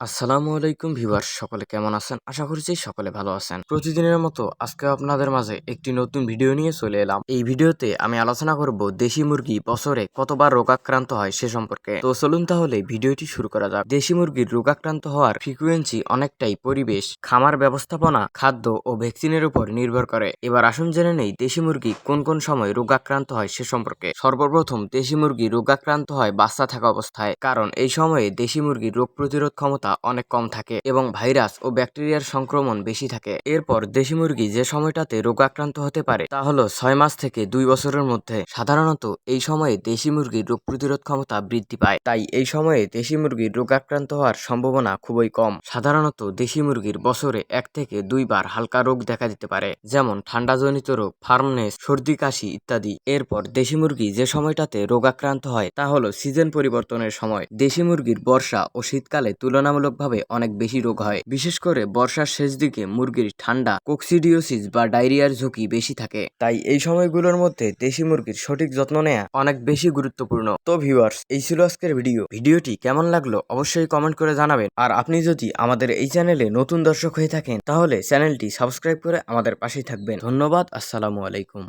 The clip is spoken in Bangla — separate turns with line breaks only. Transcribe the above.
আসসালামু আলাইকুম ভিউয়ার্স, সকলে কেমন আছেন? আশা করছি সকলে ভালো আছেন। প্রতিদিনের মতো আজকে আপনাদের মাঝে একটি নতুন ভিডিও নিয়ে চলে এলাম। এই ভিডিওতে আমি আলোচনা করব দেশি মুরগি বছরে কতবার রোগাক্রান্ত হয় সে সম্পর্কে। তো চলুন তাহলে ভিডিওটি শুরু করা যাক। দেশি মুরগির রোগাক্রান্ত হওয়ার ফ্রিকুয়েন্সি অনেকটাই পরিবেশ, খামার ব্যবস্থাপনা, খাদ্য ও ভ্যাকসিনের উপর নির্ভর করে। এবার আসুন জেনে নেই দেশি মুরগি কোন কোন সময় রোগাক্রান্ত হয় সে সম্পর্কে। সর্বপ্রথম দেশি মুরগি রোগাক্রান্ত হয় বাচ্চা থাকা অবস্থায়, কারণ এই সময়ে দেশি মুরগির রোগ প্রতিরোধ ক্ষমতা অনেক কম থাকে এবং ভাইরাস ও ব্যাকটেরিয়ার সংক্রমণ বেশি থাকে। এরপর দেশি মুরগি যে সময়টাতে রোগাক্রান্ত হতে পারে, তা হলো ছয় মাস থেকে দুই বছরের মধ্যে। সাধারণত এই সময়ে দেশি মুরগির রোগ প্রতিরোধ ক্ষমতা বৃদ্ধি পায়, তাই এই সময়ে দেশি মুরগির রোগাক্রান্ত হওয়ার সম্ভাবনা খুবই কম। সাধারণত দেশি মুরগির বছরে এক থেকে দুইবার হালকা রোগ দেখা দিতে পারে, যেমন ঠান্ডাজনিত রোগ, ফার্মনেস, সর্দি, কাশি ইত্যাদি। এরপর দেশি মুরগি যে সময়টাতে রোগাক্রান্ত হয়, তা হলো সিজন পরিবর্তনের সময়। দেশি মুরগির বর্ষা ও শীতকালে তুলনামূলকভাবে অনেক বেশি রোগ হয়। বিশেষ করে বর্ষার শেষ দিকে মুরগির ঠান্ডা, কোক্সিডিওসিস বা ডায়রিয়ার ঝুঁকি বেশি থাকে। তাই এই সময়গুলোর মধ্যে দেশি মুরগির সঠিক যত্ন নেওয়া অনেক বেশি গুরুত্বপূর্ণ। তো ভিউয়ার্স, এই ছিল আজকের ভিডিও। ভিডিওটি কেমন লাগল অবশ্যই কমেন্ট করে জানাবেন। আর আপনি যদি আমাদের এই চ্যানেলে নতুন দর্শক হয়ে থাকেন, তাহলে চ্যানেলটি সাবস্ক্রাইব করে আমাদের পাশেই থাকবেন। ধন্যবাদ, আসসালামু আলাইকুম।